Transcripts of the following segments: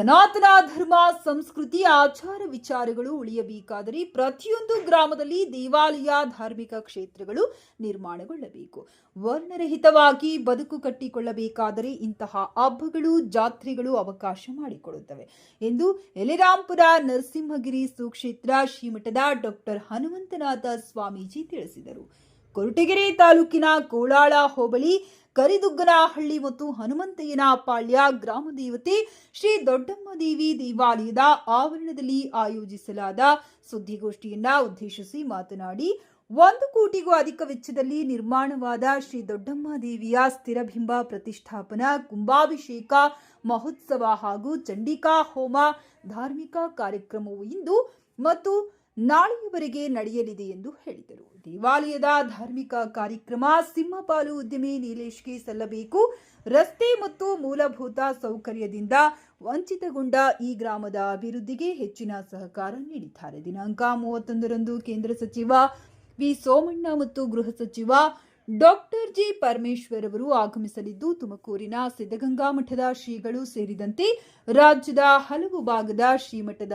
ಸನಾತನ ಧರ್ಮ, ಸಂಸ್ಕೃತಿ, ಆಚಾರ ವಿಚಾರಗಳು ಉಳಿಯಬೇಕಾದರೆ ಪ್ರತಿಯೊಂದು ಗ್ರಾಮದಲ್ಲಿ ದೇವಾಲಯ, ಧಾರ್ಮಿಕ ಕ್ಷೇತ್ರಗಳು ನಿರ್ಮಾಣಗೊಳ್ಳಬೇಕು. ವರ್ಣರಹಿತವಾಗಿ ಬದುಕು ಕಟ್ಟಿಕೊಳ್ಳಬೇಕಾದರೆ ಇಂತಹ ಹಬ್ಬಗಳು, ಜಾತ್ರೆಗಳು ಅವಕಾಶ ಮಾಡಿಕೊಡುತ್ತವೆ ಎಂದು ಎಲೆರಾಂಪುರ ನರಸಿಂಹಗಿರಿ ಸುಕ್ಷೇತ್ರ ಶ್ರೀಮಠದ ಡಾಕ್ಟರ್ ಹನುಮಂತನಾಥ ಸ್ವಾಮೀಜಿ ತಿಳಿಸಿದರು. ಕೊರಟಗೆರೆ ತಾಲೂಕಿನ ಕೋಳಾಳ ಹೋಬಳಿ, ಕರಿದುಗ್ಗನಹಳ್ಳಿ ಮತ್ತು ಹನುಮಂತಯ್ಯನ ಪಾಳ್ಯ ಗ್ರಾಮ ದೇವತೆ ಶ್ರೀ ದೊಡ್ಡಮ್ಮ ದೇವಿ ದೇವಾಲಯದ ಆವರಣದಲ್ಲಿ ಆಯೋಜಿಸಲಾದ ಸುದ್ದಿಗೋಷ್ಠಿಯನ್ನ ಉದ್ದೇಶಿಸಿ ಮಾತನಾಡಿ, ಒಂದು ಕೋಟಿಗೂ ಅಧಿಕ ವೆಚ್ಚದಲ್ಲಿ ನಿರ್ಮಾಣವಾದ ಶ್ರೀ ದೊಡ್ಡಮ್ಮ ದೇವಿಯ ಸ್ಥಿರಬಿಂಬ ಪ್ರತಿಷ್ಠಾಪನಾ ಕುಂಭಾಭಿಷೇಕ ಮಹೋತ್ಸವ ಹಾಗೂ ಚಂಡಿಕಾ ಹೋಮ ಧಾರ್ಮಿಕ ಕಾರ್ಯಕ್ರಮವು ಇಂದು ಮತ್ತು ನಾಳೆಯವರೆಗೆ ನಡೆಯಲಿದೆ ಎಂದು ಹೇಳಿದರು. ದೇವಾಲಯದ ಧಾರ್ಮಿಕ ಕಾರ್ಯಕ್ರಮ ಸಿಂಹಪಾಲು ಉದ್ಯಮಿ ನೀಲೇಶ್ಗೆ ಸಲ್ಲಬೇಕು. ರಸ್ತೆ ಮತ್ತು ಮೂಲಭೂತ ಸೌಕರ್ಯದಿಂದ ವಂಚಿತಗೊಂಡ ಈ ಗ್ರಾಮದ ಅಭಿವೃದ್ಧಿಗೆ ಹೆಚ್ಚಿನ ಸಹಕಾರ ನೀಡಿದ್ದಾರೆ. ದಿನಾಂಕ ಮೂವತ್ತೊಂದರಂದು ಕೇಂದ್ರ ಸಚಿವ ವಿ ಸೋಮಣ್ಣ ಮತ್ತು ಗೃಹ ಸಚಿವ ಡಾಕ್ಟರ್ ಜಿ ಪರಮೇಶ್ವರ್ ಅವರು ಆಗಮಿಸಲಿದ್ದು ತುಮಕೂರಿನ ಸಿದ್ಧಗಂಗಾ ಮಠದ ಶ್ರೀಗಳು ಸೇರಿದಂತೆ ರಾಜ್ಯದ ಹಲವು ಭಾಗದ ಶ್ರೀಮಠದ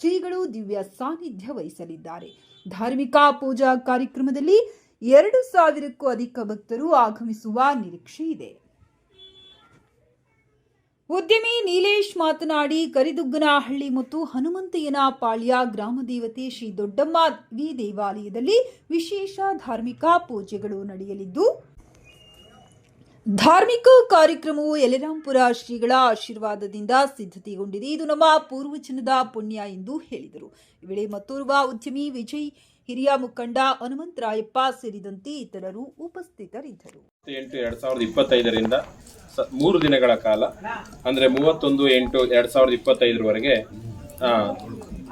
ಶ್ರೀಗಳು ದಿವ್ಯ ಸಾನ್ನಿಧ್ಯ ವಹಿಸಲಿದ್ದಾರೆ. ಧಾರ್ಮಿಕ ಪೂಜಾ ಕಾರ್ಯಕ್ರಮದಲ್ಲಿ ಎರಡು ಸಾವಿರಕ್ಕೂ ಅಧಿಕ ಭಕ್ತರು ಆಗಮಿಸುವ ನಿರೀಕ್ಷೆ ಇದೆ. ಉದ್ಯಮಿ ನೀಲೇಶ್ ಮಾತನಾಡಿ, ಕರಿದುಗ್ಗನಹಳ್ಳಿ ಮತ್ತು ಹನುಮಂತಯ್ಯನ ಪಾಳ್ಯ ಗ್ರಾಮ ದೇವತೆ ಶ್ರೀ ದೊಡ್ಡಮ್ಮ ವಿ ದೇವಾಲಯದಲ್ಲಿ ವಿಶೇಷ ಧಾರ್ಮಿಕ ಪೂಜೆಗಳು ನಡೆಯಲಿದ್ದು, ಧಾರ್ಮಿಕ ಕಾರ್ಯಕ್ರಮವು ಯಲರಾಂಪುರ ಶ್ರೀಗಳ ಆಶೀರ್ವಾದದಿಂದ ಸಿದ್ಧತೆಗೊಂಡಿದೆ. ಇದು ನಮ್ಮ ಪೂರ್ವಜನದ ಪುಣ್ಯ ಎಂದು ಹೇಳಿದರು. ಈ ವೇಳೆ ಮತ್ತೋರ್ವ ಉದ್ಯಮಿ ವಿಜಯ್ ಹಿರಿಯ ಮುಖಂಡ ಹನುಮಂತರಾಯಪ್ಪ ಸೇರಿದಂತೆ ಇತರರು ಉಪಸ್ಥಿತರಿದ್ದರು. ಎಂಟು, ಎರಡು ಸಾವಿರದ ಇಪ್ಪತ್ತೈದರಿಂದ ಮೂರು ದಿನಗಳ ಕಾಲ, ಅಂದರೆ ಮೂವತ್ತೊಂದು, ಎಂಟು, ಎರಡು ಸಾವಿರದ ಇಪ್ಪತ್ತೈದರವರೆಗೆ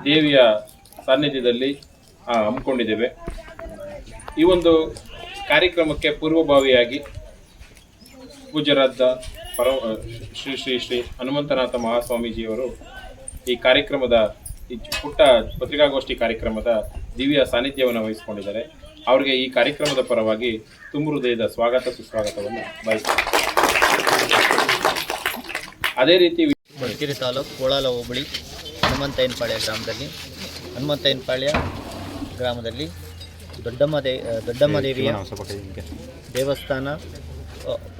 ದೇವಿಯ ಸಾನ್ನಿಧ್ಯದಲ್ಲಿ ಹಮ್ಮಿಕೊಂಡಿದ್ದೇವೆ. ಈ ಒಂದು ಕಾರ್ಯಕ್ರಮಕ್ಕೆ ಪೂರ್ವಭಾವಿಯಾಗಿ ಪೂಜ್ಯರಾದ ಪರ ಶ್ರೀ ಶ್ರೀ ಶ್ರೀ ಹನುಮಂತನಾಥ ಮಹಾಸ್ವಾಮೀಜಿಯವರು ಈ ಕಾರ್ಯಕ್ರಮದ ಈ ಪುಟ್ಟ ಪತ್ರಿಕಾಗೋಷ್ಠಿ ಕಾರ್ಯಕ್ರಮದ ದಿವ್ಯ ಸಾನ್ನಿಧ್ಯವನ್ನು ವಹಿಸಿಕೊಂಡಿದ್ದಾರೆ. ಅವರಿಗೆ ಈ ಕಾರ್ಯಕ್ರಮದ ಪರವಾಗಿ ತುಂಬು ಹೃದಯದ ಸ್ವಾಗತ ಸುಸ್ವಾಗತವನ್ನು ಬಯಸ್ತಾರೆ ಅದೇ ರೀತಿ ಮಡಿಕೇರಿ ತಾಲೂಕು ಕೋಳಾಲ ಹೋಬಳಿ ಹನುಮಂತಯ್ಯನಪಾಳ್ಯ ಗ್ರಾಮದಲ್ಲಿ ಹನುಮಂತಯ್ಯನಪಾಳ್ಯ ಗ್ರಾಮದಲ್ಲಿ ದೊಡ್ಡಮ್ಮ ದೇ ದೊಡ್ಡಮ್ಮ ದೇವಿಯ ದೇವಸ್ಥಾನ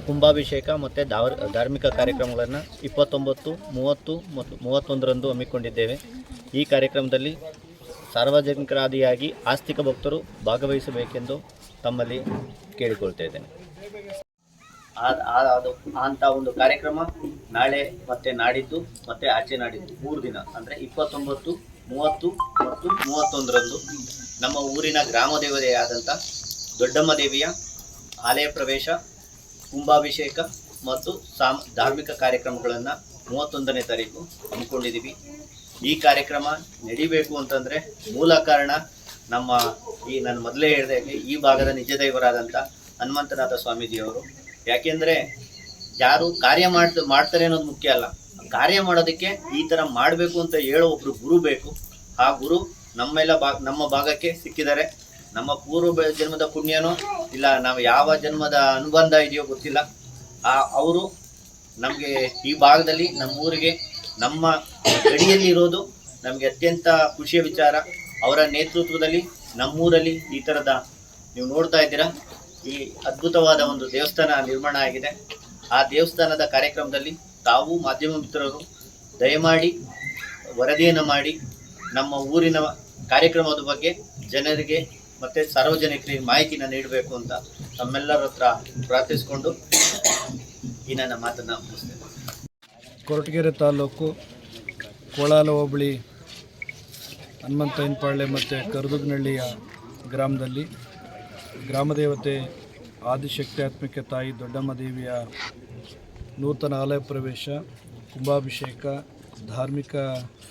ಕುಂಭಾಭಿಷೇಕ ಮತ್ತು ಧಾರ್ ಧಾರ್ಮಿಕ ಕಾರ್ಯಕ್ರಮಗಳನ್ನು ಇಪ್ಪತ್ತೊಂಬತ್ತು ಮೂವತ್ತು ಮತ್ತು ಮೂವತ್ತೊಂದರಂದು ಹಮ್ಮಿಕೊಂಡಿದ್ದೇವೆ. ಈ ಕಾರ್ಯಕ್ರಮದಲ್ಲಿ ಸಾರ್ವಜನಿಕರಾದಿಯಾಗಿ ಆಸ್ತಿಕ ಭಕ್ತರು ಭಾಗವಹಿಸಬೇಕೆಂದು ತಮ್ಮಲ್ಲಿ ಕೇಳಿಕೊಳ್ತಾ ಇದ್ದೇನೆ ಅಂತ ಒಂದು ಕಾರ್ಯಕ್ರಮ ನಾಳೆ ಮತ್ತೆ ನಾಡಿದ್ದು, ಮತ್ತೆ ಆಚೆ ನಾಡಿದ್ದು, ಮೂರು ದಿನ, ಅಂದ್ರೆ ಇಪ್ಪತ್ತೊಂಬತ್ತು, ಮೂವತ್ತು ಮತ್ತು ಮೂವತ್ತೊಂದರಂದು ನಮ್ಮ ಊರಿನ ಗ್ರಾಮ ದೇವತೆಯಾದಂಥ ದೊಡ್ಡಮ್ಮ ದೇವಿಯ ಆಲಯ ಪ್ರವೇಶ, ಕುಂಭಾಭಿಷೇಕ ಮತ್ತು ಸಾಮ್ ಧಾರ್ಮಿಕ ಕಾರ್ಯಕ್ರಮಗಳನ್ನು ಮೂವತ್ತೊಂದನೇ ತಾರೀಕು ಹಮ್ಮಿಕೊಂಡಿದ್ದೀವಿ. ಈ ಕಾರ್ಯಕ್ರಮ ನಡಿಬೇಕು ಅಂತಂದರೆ ಮೂಲ ಕಾರಣ ನಮ್ಮ ಈ ನಾನು ಮೊದಲೇ ಹೇಳಿದೆ ಈ ಭಾಗದ ನಿಜ ದೈವರಾದಂಥ ಹನುಮಂತನಾಥ ಸ್ವಾಮೀಜಿಯವರು. ಯಾಕೆಂದರೆ ಯಾರು ಕಾರ್ಯ ಮಾಡ್ತ, ಮಾಡ್ತಾರೆ ಅನ್ನೋದು ಮುಖ್ಯ ಅಲ್ಲ. ಕಾರ್ಯ ಮಾಡೋದಕ್ಕೆ ಈ ಥರ ಮಾಡಬೇಕು ಅಂತ ಹೇಳೋ ಒಬ್ರು ಗುರು ಬೇಕು. ಆ ಗುರು ನಮ್ಮೆಲ್ಲ ಬಾ, ನಮ್ಮ ಭಾಗಕ್ಕೆ ಸಿಕ್ಕಿದ್ದಾರೆ. ನಮ್ಮ ಪೂರ್ವ ಜನ್ಮದ ಪುಣ್ಯನೋ ಇಲ್ಲ ನಾವು ಯಾವ ಜನ್ಮದ ಅನುಬಂಧ ಇದೆಯೋ ಗೊತ್ತಿಲ್ಲ. ಆ, ಅವರು ನಮಗೆ ಈ ಭಾಗದಲ್ಲಿ ನಮ್ಮ ಊರಿಗೆ ನಮ್ಮ ಗಡಿಯಲ್ಲಿ ಇರೋದು ನಮಗೆ ಅತ್ಯಂತ ಖುಷಿಯ ವಿಚಾರ. ಅವರ ನೇತೃತ್ವದಲ್ಲಿ, ನಮ್ಮೂರಲ್ಲಿ ಈ ಥರದ ನೀವು ನೋಡ್ತಾ ಇದ್ದೀರಾ. ಈ ಅದ್ಭುತವಾದ ಒಂದು ದೇವಸ್ಥಾನ ನಿರ್ಮಾಣ ಆಗಿದೆ. ಆ ದೇವಸ್ಥಾನದ ಕಾರ್ಯಕ್ರಮದಲ್ಲಿ ತಾವು ಮಾಧ್ಯಮ ಮಿತ್ರರು ದಯಮಾಡಿ ವರದಿಯನ್ನು ಮಾಡಿ ನಮ್ಮ ಊರಿನ ಕಾರ್ಯಕ್ರಮದ ಬಗ್ಗೆ ಜನರಿಗೆ ಮತ್ತು ಸಾರ್ವಜನಿಕರಿಗೆ ಮಾಹಿತಿನ ನೀಡಬೇಕು ಅಂತ ನಮ್ಮೆಲ್ಲರ ಹತ್ರ ಪ್ರಾರ್ಥಿಸಿಕೊಂಡು ಈ ನನ್ನ ಮಾತನ್ನು ಮುಗಿಸ್ತೇನೆ. ಕೊರಟಗೆರೆ ತಾಲೂಕು ಕೋಳಾಲ ಹೋಬಳಿ ಹನುಮಂತಯ್ಯನಪಾಳ್ಯ ಮತ್ತು ಕರದುಗ್ನಹಳ್ಳಿಯ ಗ್ರಾಮದಲ್ಲಿ ಗ್ರಾಮದೇವತೆ ಆದಿಶಕ್ತಿಯಾತ್ಮಿಕ ತಾಯಿ ದೊಡ್ಡಮ್ಮ ದೇವಿಯ ನೂತನ ಆಲಯ ಪ್ರವೇಶ, ಕುಂಭಾಭಿಷೇಕ, ಧಾರ್ಮಿಕ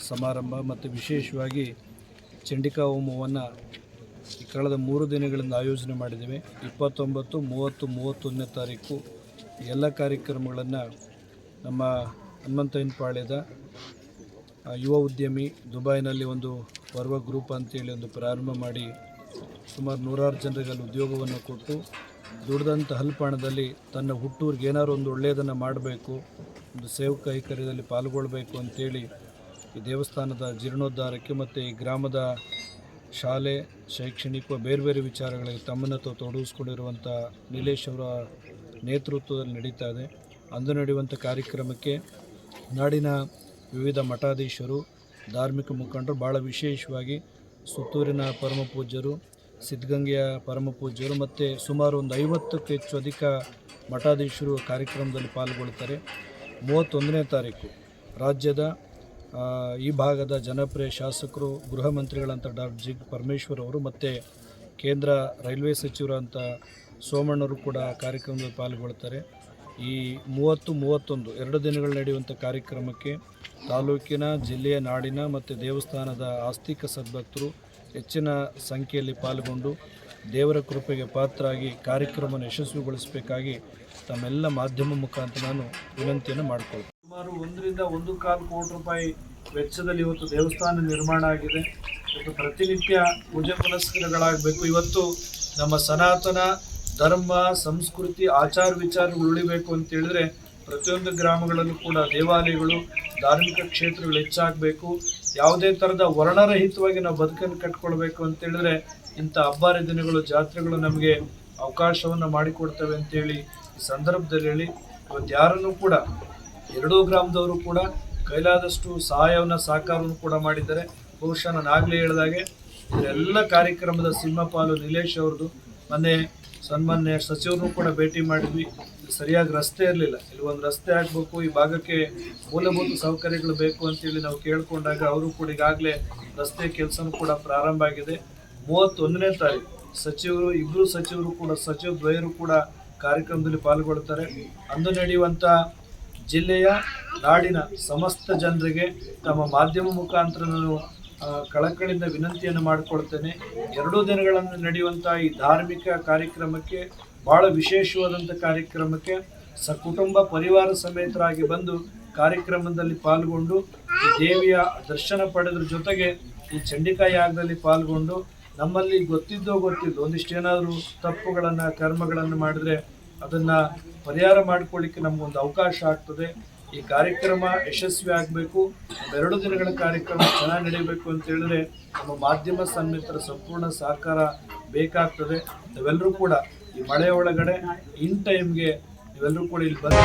ಸಮಾರಂಭ ಮತ್ತು ವಿಶೇಷವಾಗಿ ಚಂಡಿಕಾ ಹೋಮವನ್ನು ಕಳೆದ ಮೂರು ದಿನಗಳಿಂದ ಆಯೋಜನೆ ಮಾಡಿದ್ದೇವೆ. ಇಪ್ಪತ್ತೊಂಬತ್ತು, ಮೂವತ್ತು, ಮೂವತ್ತೊಂದನೇ ತಾರೀಕು ಎಲ್ಲ ಕಾರ್ಯಕ್ರಮಗಳನ್ನು ನಮ್ಮ ಹನುಮಂತಯ್ಯನಪಾಳ್ಯದ ಹಿಂಪಾಳ್ಯದ ಯುವ ಉದ್ಯಮಿ ದುಬೈನಲ್ಲಿ ಒಂದು ಪರ್ವ ಗ್ರೂಪ್ ಅಂತೇಳಿ ಒಂದು ಪ್ರಾರಂಭ ಮಾಡಿ ಸುಮಾರು ನೂರಾರು ಜನರಿಗೆ ಅಲ್ಲಿ ಉದ್ಯೋಗವನ್ನು ಕೊಟ್ಟು ದುಡ್ದಂಥ ಹಲ್ಪಾಣದಲ್ಲಿ ತನ್ನ ಹುಟ್ಟೂರಿಗೆ ಏನಾದ್ರು ಒಂದು ಒಳ್ಳೆಯದನ್ನು ಮಾಡಬೇಕು, ಒಂದು ಸೇವಕ ಕೈಕರ್ಯದಲ್ಲಿ ಪಾಲ್ಗೊಳ್ಬೇಕು ಅಂತೇಳಿ ಈ ದೇವಸ್ಥಾನದ ಜೀರ್ಣೋದ್ಧಾರಕ್ಕೆ ಮತ್ತು ಈ ಗ್ರಾಮದ ಶಾಲೆ, ಶೈಕ್ಷಣಿಕ ಬೇರೆ ಬೇರೆ ವಿಚಾರಗಳಿಗೆ ತಮ್ಮನ್ನು ತಾವು ತೊಡಗಿಸ್ಕೊಂಡಿರುವಂಥ ನೀಲೇಶ್ ಅವರ ನೇತೃತ್ವದಲ್ಲಿ ನಡೀತಾ ಇದೆ. ಅಂದು ನಡೆಯುವಂಥ ಕಾರ್ಯಕ್ರಮಕ್ಕೆ ನಾಡಿನ ವಿವಿಧ ಮಠಾಧೀಶರು, ಧಾರ್ಮಿಕ ಮುಖಂಡರು ಭಾಳ ವಿಶೇಷವಾಗಿ ಸುತ್ತೂರಿನ ಪರಮ ಪೂಜ್ಯರು, ಸಿದ್ಧಗಂಗೆಯ ಪರಮ ಪೂಜ್ಯರು ಮತ್ತು ಸುಮಾರು ಒಂದು ಐವತ್ತಕ್ಕೂ ಹೆಚ್ಚು ಅಧಿಕ ಮಠಾಧೀಶರು ಕಾರ್ಯಕ್ರಮದಲ್ಲಿ ಪಾಲ್ಗೊಳ್ತಾರೆ ಮೂವತ್ತೊಂದನೇ ತಾರೀಕು ರಾಜ್ಯದ ಈ ಭಾಗದ ಜನಪ್ರಿಯ ಶಾಸಕರು, ಗೃಹ ಮಂತ್ರಿಗಳಂಥ ಡಾಕ್ಟರ್ ಜಿ. ಪರಮೇಶ್ವರ್ ಅವರು ಮತ್ತು ಕೇಂದ್ರ ರೈಲ್ವೆ ಸಚಿವರಂತ ಸೋಮಣ್ಣವರು ಕೂಡ ಕಾರ್ಯಕ್ರಮದಲ್ಲಿ ಪಾಲ್ಗೊಳ್ತಾರೆ ಈ ಮೂವತ್ತು, ಮೂವತ್ತೊಂದು, ಎರಡು ದಿನಗಳು ನಡೆಯುವಂಥ ಕಾರ್ಯಕ್ರಮಕ್ಕೆ ತಾಲೂಕಿನ, ಜಿಲ್ಲೆಯ ನಾಡಿನ ಮತ್ತು ದೇವಸ್ಥಾನದ ಆಸ್ತಿಕ ಸದ್ಭಕ್ತರು ಹೆಚ್ಚಿನ ಸಂಖ್ಯೆಯಲ್ಲಿ ಪಾಲ್ಗೊಂಡು ದೇವರ ಕೃಪೆಗೆ ಪಾತ್ರರಾಗಿ ಕಾರ್ಯಕ್ರಮವನ್ನು ಯಶಸ್ವಿಗೊಳಿಸಬೇಕಾಗಿ ತಮ್ಮೆಲ್ಲ ಮಾಧ್ಯಮ ಮುಖಾಂತರ ನಾನು ವಿನಂತಿಯನ್ನು ಮಾಡಿಕೊಳ್ತೀನಿ. ಸುಮಾರು ಒಂದರಿಂದ ಒಂದು ಕಾಲು ಕೋಟಿ ರೂಪಾಯಿ ವೆಚ್ಚದಲ್ಲಿ ಇವತ್ತು ದೇವಸ್ಥಾನ ನಿರ್ಮಾಣ ಆಗಿದೆ. ಇವತ್ತು ಪ್ರತಿನಿತ್ಯ ಪೂಜೆ ಪುನಸ್ಕಾರಗಳಾಗಬೇಕು. ಇವತ್ತು ನಮ್ಮ ಸನಾತನ ಧರ್ಮ, ಸಂಸ್ಕೃತಿ, ಆಚಾರ ವಿಚಾರಗಳು ಉಳಿಬೇಕು ಅಂತ ಹೇಳಿದ್ರೆ ಪ್ರತಿಯೊಂದು ಗ್ರಾಮಗಳಲ್ಲೂ ಕೂಡ ದೇವಾಲಯಗಳು, ಧಾರ್ಮಿಕ ಕ್ಷೇತ್ರಗಳು ಹೆಚ್ಚಾಗಬೇಕು. ಯಾವುದೇ ಥರದ ವರ್ಣರಹಿತವಾಗಿ ನಾವು ಬದುಕನ್ನು ಕಟ್ಕೊಳ್ಬೇಕು ಅಂತ ಹೇಳಿದ್ರೆ ಇಂಥ ಹಬ್ಬ ದಿನಗಳು, ಜಾತ್ರೆಗಳು ನಮಗೆ ಅವಕಾಶವನ್ನು ಮಾಡಿಕೊಡ್ತವೆ ಅಂತೇಳಿ ಈ ಸಂದರ್ಭದಲ್ಲಿ ಹೇಳಿ, ಇವತ್ತು ಯಾರನ್ನು ಕೂಡ, ಎರಡೂ ಗ್ರಾಮದವರು ಕೂಡ ಕೈಲಾದಷ್ಟು ಸಹಾಯವನ್ನು, ಸಹಕಾರವನ್ನು ಕೂಡ ಮಾಡಿದ್ದಾರೆ. ಬಹುಶಃ ನಾನು ಆಗಲೇ ಹೇಳಿದಾಗೆ ಇದೆಲ್ಲ ಕಾರ್ಯಕ್ರಮದ ಸಿಂಹಪಾಲು ನಿಲೇಶ್ ಅವ್ರದ್ದು. ಮೊನ್ನೆ ಸನ್ಮಾನ್ಯ ಸಚಿವರನ್ನು ಕೂಡ ಭೇಟಿ ಮಾಡಿದ್ವಿ. ಸರಿಯಾಗಿ ರಸ್ತೆ ಇರಲಿಲ್ಲ. ಇಲ್ಲಿ ಒಂದು ರಸ್ತೆ ಆಗಬೇಕು, ಈ ಭಾಗಕ್ಕೆ ಮೂಲಭೂತ ಸೌಕರ್ಯಗಳು ಬೇಕು ಅಂತೇಳಿ ನಾವು ಕೇಳ್ಕೊಂಡಾಗ ಅವರು ಕೂಡ ಈಗಾಗಲೇ ರಸ್ತೆ ಕೆಲಸನೂ ಕೂಡ ಪ್ರಾರಂಭ ಆಗಿದೆ. ಮೂವತ್ತೊಂದನೇ ತಾರೀಕು ಸಚಿವರು ಇಬ್ಬರು ಸಚಿವರು ಕೂಡ, ಸಚಿವ ದ್ವಯರು ಕೂಡ ಕಾರ್ಯಕ್ರಮದಲ್ಲಿ ಪಾಲ್ಗೊಳ್ತಾರೆ ಅಂದು ನಡೆಯುವಂಥ ಜಿಲ್ಲೆಯ ನಾಡಿನ ಸಮಸ್ತ ಜನರಿಗೆ ತಮ್ಮ ಮಾಧ್ಯಮ ಮುಖಾಂತರ ನಾನು ಆ, ಕಳಕಳಿಯಿಂದ ವಿನಂತಿಯನ್ನು ಮಾಡಿಕೊಳ್ತೇನೆ. ಎರಡೂ ದಿನಗಳನ್ನು ನಡೆಯುವಂಥ ಈ ಧಾರ್ಮಿಕ ಕಾರ್ಯಕ್ರಮಕ್ಕೆ ಭಾಳ ವಿಶೇಷವಾದಂಥ ಕಾರ್ಯಕ್ರಮಕ್ಕೆ ಸಕುಟುಂಬ ಪರಿವಾರ ಸಮೇತರಾಗಿ ಬಂದು ಕಾರ್ಯಕ್ರಮದಲ್ಲಿ ಪಾಲ್ಗೊಂಡು ಈ ದೇವಿಯ ದರ್ಶನ ಪಡೆದ್ರ ಜೊತೆಗೆ ಈ ಚಂಡಿಕಾ ಯಾಗದಲ್ಲಿ ಪಾಲ್ಗೊಂಡು ನಮ್ಮಲ್ಲಿ ಗೊತ್ತಿದ್ದೋ ಗೊತ್ತಿದ್ದು ಒಂದಿಷ್ಟು ಏನಾದರೂ ತಪ್ಪುಗಳನ್ನು ಕರ್ಮಗಳನ್ನು ಮಾಡಿದ್ರೆ ಅದನ್ನು ಪರಿಹಾರ ಮಾಡಿಕೊಳ್ಳಿಕ್ಕೆ ನಮಗೊಂದು ಅವಕಾಶ ಆಗ್ತದೆ. ಈ ಕಾರ್ಯಕ್ರಮ ಯಶಸ್ವಿ ಆಗಬೇಕು. ಎರಡು ದಿನಗಳ ಕಾರ್ಯಕ್ರಮ ಚೆನ್ನಾಗಿ ನಡೀಬೇಕು ಅಂತ ಹೇಳಿದ್ರೆ ನಮ್ಮ ಮಾಧ್ಯಮ ಸನ್ಮಿತರ ಸಂಪೂರ್ಣ ಸಹಕಾರ ಬೇಕಾಗ್ತದೆ. ನಾವೆಲ್ಲರೂ ಕೂಡ ಈ ಮಳೆಯ ಒಳಗಡೆ ಇನ್ ಟೈಮ್ಗೆ ನೀವೆಲ್ಲರೂ ಕೂಡ ಇಲ್ಲಿ ಬಂದು